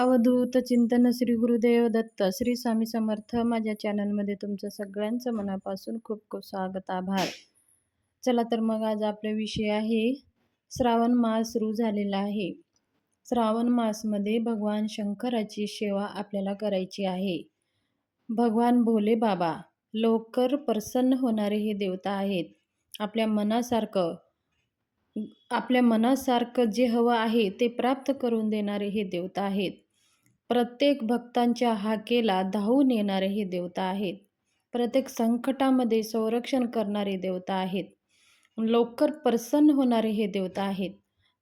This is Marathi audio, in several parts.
अवधूत चिंतन श्री गुरुदेव दत्त श्री स्वामी समर्थ. माझ्या चॅनलमध्ये तुमचं सगळ्यांचं मनापासून खूप खूप स्वागत आभार. चला तर मग आज आपला विषय आहे श्रावण मास सुरू झालेला आहे. श्रावण मासमध्ये भगवान शंकराची सेवा आपल्याला करायची आहे. भगवान भोले बाबा लवकर प्रसन्न होणारे हे देवता आहेत. आपल्या मनासारखं आपल्या मनासारखं जे हवं आहे ते प्राप्त करून देणारे हे देवता आहेत. प्रत्येक भक्तांच्या हाकेला धावून येणारे हे देवता आहेत. प्रत्येक संकटामध्ये संरक्षण करणारे देवता आहेत. लवकर प्रसन्न होणारे हे देवता आहेत.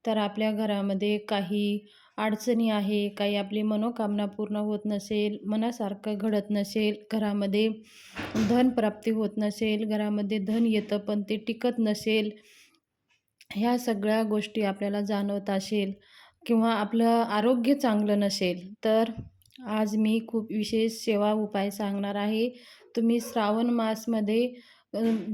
तर आपल्या घरामध्ये काही अडचणी आहे काही आपली मनोकामना पूर्ण होत नसेल मनासारखं घडत नसेल घरामध्ये धनप्राप्ती होत नसेल घरामध्ये धन येतं पण ते टिकत नसेल ह्या सगळ्या गोष्टी आपल्याला जाणवत असेल. किंवा आपलं आरोग्य चांगलं नसेल तर आज मी खूप विशेष सेवा उपाय सांगणार आहे. तुम्ही श्रावण मासमध्ये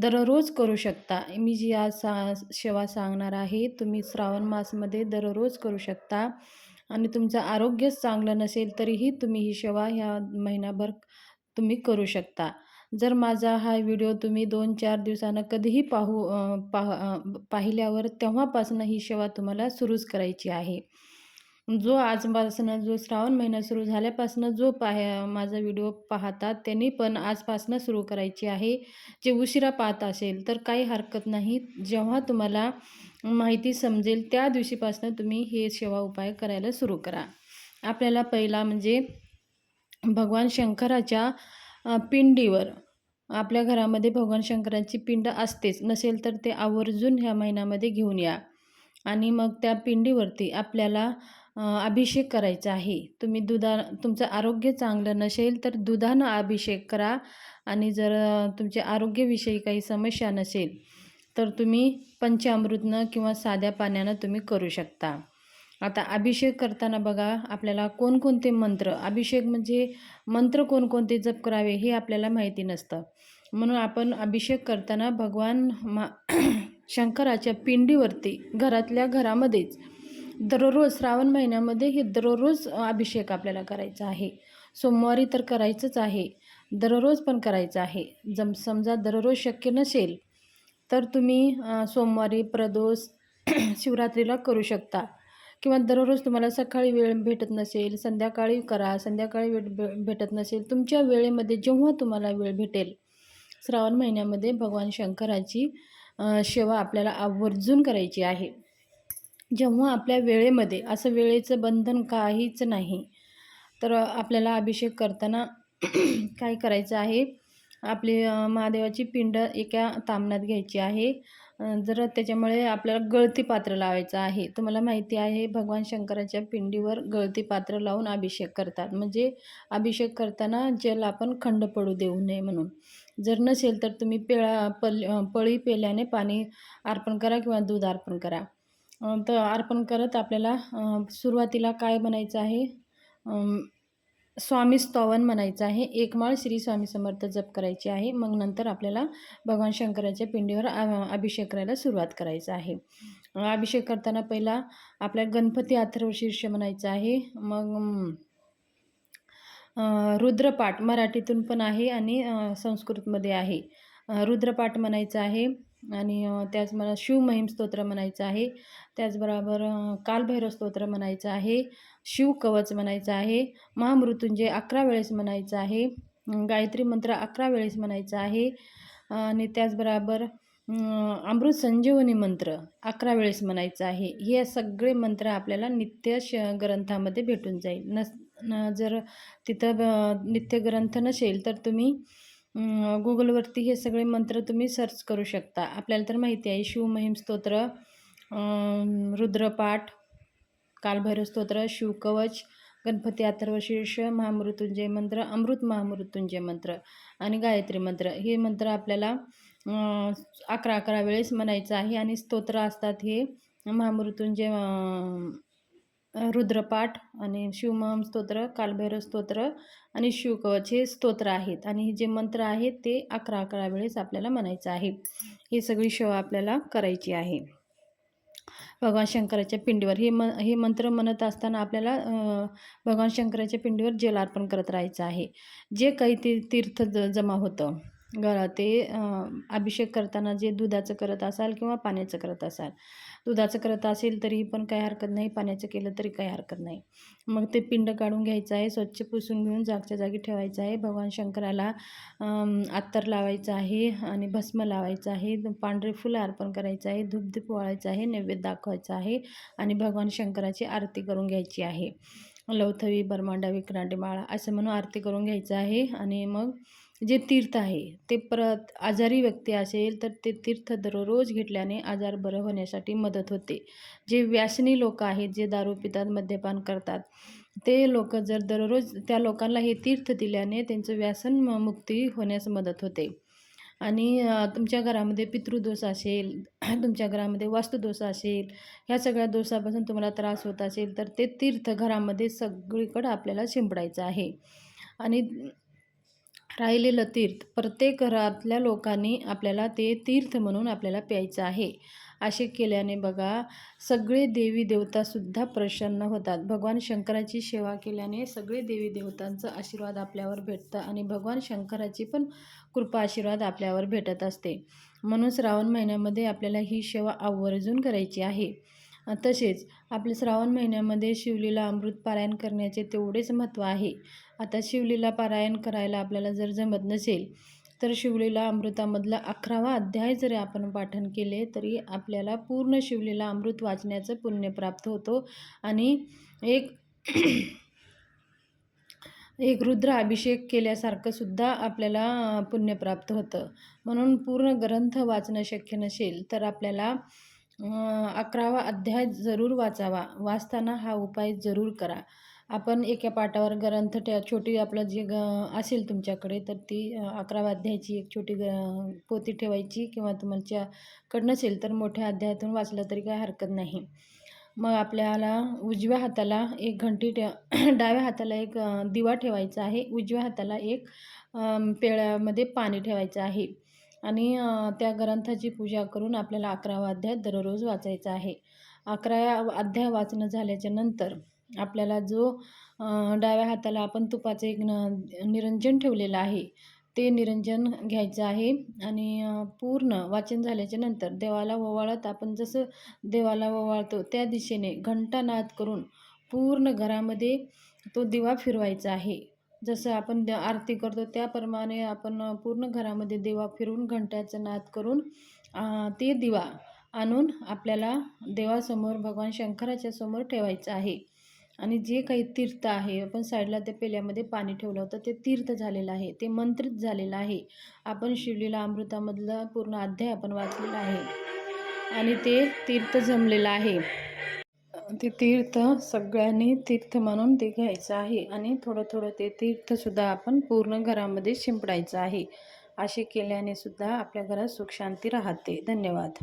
दररोज करू शकता. मी जी आज सा सेवा सांगणार आहे तुम्ही श्रावण मासमध्ये दररोज करू शकता. आणि तुमचं आरोग्यच चांगलं नसेल तरीही तुम्ही ही सेवा ह्या महिनाभर तुम्ही करू शकता. जर माझा हा व्हिडिओ तुम्ही दोन चार दिवसानं कधीही पाहू पाह पाहिल्यावर तेव्हापासून ही सेवा तुम्हाला सुरूच करायची आहे. जो आजपासून जो श्रावण महिना सुरू झाल्यापासून जो पाह माझा व्हिडिओ पाहतात त्यांनी पण आजपासून सुरू करायची आहे. जे उशिरा पाहत असेल तर काही हरकत नाही. जेव्हा तुम्हाला माहिती समजेल त्या दिवशीपासून तुम्ही हे सेवा उपाय करायला सुरू करा. आपल्याला पहिला म्हणजे भगवान शंकराच्या पिंडीवर आपल्या घरामध्ये भगवान शंकराची पिंड असतेच नसेल तर ते आवर्जून ह्या महिन्यामध्ये घेऊन या. आणि मग त्या पिंडीवरती आपल्याला अभिषेक करायचा आहे. तुम्ही दुधा तुमचं आरोग्य चांगलं नसेल तर दुधानं अभिषेक करा. आणि जर तुमचे आरोग्यविषयी काही समस्या नसेल तर तुम्ही पंचामृतनं किंवा साध्या पाण्यानं तुम्ही करू शकता. आता अभिषेक करताना बघा आपल्याला कोणकोणते मंत्र अभिषेक म्हणजे मंत्र कोणकोणते जप करावे हे आपल्याला माहिती नसतं. म्हणून आपण अभिषेक करताना भगवान मा शंकराच्या पिंडीवरती घरातल्या घरामध्येच दररोज श्रावण महिन्यामध्ये हे दररोज अभिषेक आपल्याला करायचा आहे. सोमवारी तर करायचंच आहे दररोज पण करायचं आहे. जम समजा दररोज शक्य नसेल तर तुम्ही सोमवारी प्रदोष शिवरात्रीला करू शकता. किंवा दररोज तुम्हाला सकाळी वेळ भेटत नसेल संध्याकाळी करा संध्याकाळी वेळ भेटत नसेल तुमच्या वेळेमध्ये जेव्हा तुम्हाला वेळ भेटेल श्रावण महिन्यामध्ये भगवान शंकराची सेवा आपल्याला आवर्जून करायची आहे. जेव्हा आपल्या वेळेमध्ये असं वेळेचं बंधन काहीच नाही तर आपल्याला अभिषेक करताना काय करायचं आहे? आपली महादेवाची पिंड एका तामणात घ्यायची आहे. जर त्याच्यामुळे आपल्याला गळती पात्र लावायचं आहे तुम्हाला माहिती आहे भगवान शंकराच्या पिंडीवर गळती पात्र लावून अभिषेक करतात. म्हणजे अभिषेक करताना जल आपण खंड पडू देऊ नये म्हणून. जर नसेल तर तुम्ही पेळा पल पळी पेल्याने पाणी अर्पण करा किंवा दूध अर्पण करा. तर अर्पण करत आपल्याला सुरुवातीला काय म्हणायचं आहे? स्वामी स्तवन म्हणायचं आहे. एकमाळ श्री स्वामी समर्थ जप करायची आहे. मग नंतर आपल्याला भगवान शंकराच्या पिंडीवर अभिषेक करायला सुरुवात करायचं आहे. अभिषेक करताना पहिला आपल्या गणपती अथर्वशीर्ष म्हणायचं आहे. मग रुद्रपाठ मराठीतून पण आहे आणि संस्कृतमध्ये आहे. रुद्रपाठ म्हणायचं आहे आणि त्याच मला शिवमहिम स्तोत्र म्हणायचं आहे. त्याचबरोबर कालभैरव स्तोत्र म्हणायचं आहे. शिवकवच म्हणायचं आहे. महामृत्युंजय अकरा वेळेस म्हणायचं आहे. गायत्री मंत्र अकरा वेळेस म्हणायचं आहे. आणि त्याचबरोबर अमृत संजीवनी मंत्र अकरा वेळेस म्हणायचं आहे. हे सगळे मंत्र आपल्याला नित्य श ग्रंथामध्ये भेटून जाईल. नस जर तिथं नित्य ग्रंथ नसेल तर तुम्ही गुगलवरती हे सगळे मंत्र तुम्ही सर्च करू शकता. आपल्याला तर माहिती आहे शिवमहिम स्तोत्र रुद्रपाठ कालभैरव स्तोत्र शिवकवच गणपती अथर्वशीर्ष महामृत्युंजय मंत्र अमृत महामृत्युंजय मंत्र आणि गायत्री मंत्र. हे मंत्र आपल्याला अकरा अकरा वेळेस म्हणायचं आहे आणि स्तोत्र असतात हे महामृत्युंजय रुद्रपाठ आणि शिवमहम स्तोत्र कालभैरव स्तोत्र आणि शिवकवच हे स्तोत्र आहेत. आणि हे जे मंत्र आहेत ते अकरा अकरा वेळेस आपल्याला म्हणायचं आहे. ही सगळी सेवा आपल्याला करायची आहे. भगवान शंकराच्या पिंडीवर हे म हे मंत्र म्हणत असताना आपल्याला भगवान शंकराच्या पिंडीवर जल अर्पण करत राहायचं आहे. जे काही ते तीर्थ ज जमा होतं घरा ते अभिषेक करताना जे दुधाचं करत असाल किंवा पाण्याचं करत असाल दुधाचं करत असेल तरी पण काही हरकत नाही पाण्याचं केलं तरी काही हरकत नाही. मग ते पिंड काढून घ्यायचं आहे स्वच्छ पुसून घेऊन जागच्या जागी ठेवायचं आहे. भगवान शंकराला अत्तर लावायचं आहे आणि भस्म लावायचं आहे. पांढरे फुलं अर्पण करायचं आहे धूपधीप वाळायचं आहे नैवेद्य दाखवायचं आहे आणि भगवान शंकराची आरती करून घ्यायची आहे. लवथवी बरमांडा विक्रांडी माळा असं म्हणून आरती करून घ्यायचं आहे आणि मग जे तीर्थ आहे ते परत आजारी व्यक्ती असेल तर ते तीर्थ दररोज घेतल्याने आजार बरं होण्यासाठी मदत होते. जे व्यासनी लोक आहेत जे दारू पितात मद्यपान करतात ते लोक जर दररोज त्या लोकांना हे तीर्थ दिल्याने त्यांचं व्यसन मुक्ती होण्यास मदत होते. आणि तुमच्या घरामध्ये पितृदोष असेल तुमच्या घरामध्ये वास्तुदोष असेल ह्या सगळ्या दोषापासून तुम्हाला त्रास होत असेल तर ते तीर्थ घरामध्ये सगळीकडं आपल्याला शिंपडायचं आहे. आणि राहिलेलं तीर्थ. प्रत्येक घरातल्या लोकांनी आपल्याला ते तीर्थ म्हणून आपल्याला प्यायचं आहे. असे केल्याने बघा सगळे देवी देवतासुद्धा प्रसन्न होतात. भगवान शंकराची सेवा केल्याने सगळे देवी देवतांचा आशीर्वाद आपल्यावर भेटतं आणि भगवान शंकराची पण कृपा आशीर्वाद आपल्यावर भेटत असते. म्हणून श्रावण महिन्यामध्ये आपल्याला ही सेवा आवर्जून करायची आहे. तसेच आपल्या श्रावण महिन्यामध्ये शिवलीला अमृत पारायण करण्याचे तेवढेच महत्त्व आहे. आता शिवलीला पारायण करायला आपल्याला जर जमत नसेल तर शिवलीला अमृतामधला अकरावा अध्याय जरी आपण पाठन केले तरी आपल्याला पूर्ण शिवलीला अमृत वाचण्याचं पुण्य प्राप्त होतो. आणि एक एक रुद्र अभिषेक केल्यासारखं सुद्धा आपल्याला पुण्य प्राप्त होतं. म्हणून पूर्ण ग्रंथ वाचणं शक्य नसेल तर आपल्याला अकरावा अध्याय जरूर वाचावा. वाचताना हा उपाय जरूर करा. आपण एका पाटावर ग्रंथ ठे छोटी आपलं जे ग असेल तुमच्याकडे तर ती अकरावा अध्यायाची एक छोटी ग पोती ठेवायची किंवा तुमच्याकडं नसेल तर मोठ्या अध्यायातून वाचलं तरी काही हरकत नाही. मग आपल्याला उजव्या हाताला एक घंटी ठे डाव्या हाताला एक दिवा ठेवायचा आहे. उजव्या हाताला एक पेळ्यामध्ये पाणी ठेवायचं आहे. आणि त्या ग्रंथाची पूजा करून आपल्याला अकरावा अध्याय दररोज वाचायचा आहे. अकरा अध्याय वाचणं झाल्याच्यानंतर आपल्याला जो डाव्या हाताला आपण तुपाचं एक न निरंजन ठेवलेलं आहे ते निरंजन घ्यायचं आहे. आणि पूर्ण वाचन झाल्याच्यानंतर देवाला ओवाळत आपण जसं देवाला ओवाळतो त्या दिशेने घंटानाद करून पूर्ण घरामध्ये तो दिवा फिरवायचा आहे. जसं आपण द आरती करतो त्याप्रमाणे आपण पूर्ण घरामध्ये दिवा फिरून घंट्याचा नाद करून ते दिवा आणून आपल्याला देवासमोर भगवान शंकराच्या समोर ठेवायचं आहे. आणि जे काही तीर्थ आहे आपण साईडला त्या पेल्यामध्ये पाणी ठेवलं होतं ते तीर्थ झालेलं आहे ते मंत्रित झालेलं आहे. आपण शिवलीला अमृतामधला पूर्ण अध्याय आपण वाचलेला आहे. आणि ते तीर्थ जमलेलं आहे. ते तीर्थ सगळ्यांनी तीर्थ म्हणून ते घ्यायचं आहे. आणि थोडं थोडं ते तीर्थसुद्धा आपण पूर्ण घरामध्ये शिंपडायचं आहे. असे केल्याने सुद्धा आपल्या घरात सुख शांती राहते. धन्यवाद.